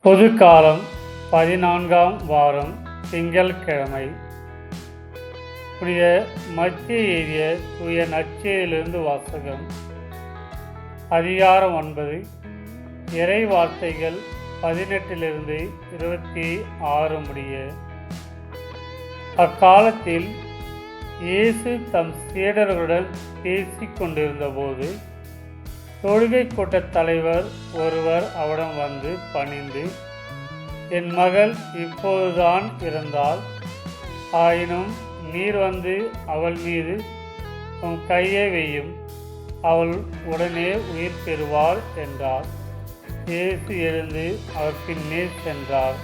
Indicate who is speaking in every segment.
Speaker 1: பொதுக்காலம் பதினான்காம் வாரம் திங்கள்கிழமை. புனித மத்திய எழுதிய தூய நச்சியிலிருந்து வாசகம். அதிகாரம் ஒன்பது. இறை வார்த்தைகள் பதினெட்டிலிருந்து இருபத்தி ஆறு முடிய. அக்காலத்தில் இயேசு தம் சீடர்களுடன் பேசிக் கொண்டிருந்தபோது தொழுகை கூட்டத் தலைவர் ஒருவர் அவடம் வந்து பணிந்து என் மகள் இப்போதுதான் இருந்தால் ஆயினும் நீர் வந்து அவள் மீது உன் கையை வையும். அவள் உடனே உயிர் பெறுவாள் என்றார். இயேசு எழுந்து அவர் பின்னே சென்றார்.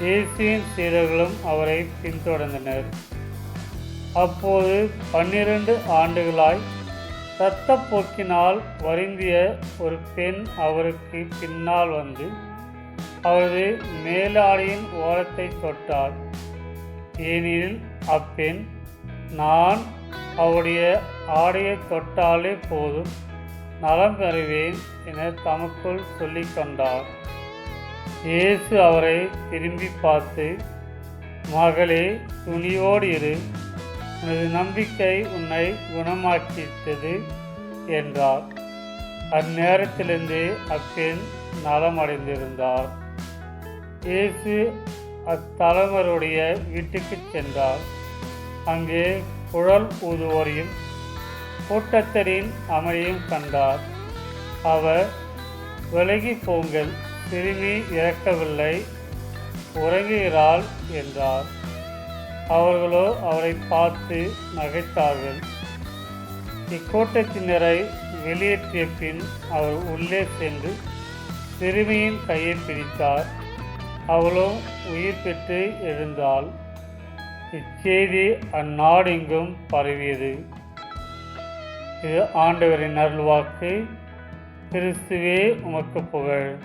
Speaker 1: இயேசுவின் சீடர்களும் அவரை பின்தொடர்ந்தனர். அப்போது பன்னிரண்டு ஆண்டுகளாய் இரத்தப்போக்கினால் வருந்திய ஒரு பெண் அவருக்கு பின்னால் வந்து அவரது மேலாடையின் ஓரத்தை தொட்டார் ஏனெனில் அப்பெண் நான் அவருடைய ஆடையை தொட்டாலே போதும் நலம் பெறுவேன் என தமக்குள் சொல்லிக் கொண்டார். இயேசு அவரை திரும்பி பார்த்து மகளே துணியோடு இரு உனது நம்பிக்கை உன்னை குணமாக்கிட்டது என்றார். அந்நேரத்திலிருந்து அப்பெண் நலமடைந்திருந்தார். இயேசு அத்தலைவருடைய வீட்டுக்குச் சென்றார். அங்கே குழல் ஊதுவோரையும் கூட்டத்தரின் அமையும் கண்டார். அவர் விலகி போங்கள் சிறுமி இறக்கவில்லை உறங்குகிறாள் என்றார். அவர்களோ அவரை பார்த்து நகைத்தார்கள். இக்கூட்டத்தினரை வெளியேற்றிய பின் அவர் உள்ளே சென்று சிறுமியின் கையை பிடித்தார். அவளும் உயிர் பெற்று எழுந்தாள். இச்செய்தி அந்நாடெங்கும் பரவியது. இது ஆண்டவரின் அருள்வாக்கு. கிறிஸ்துவே உமக்கு புகழ்.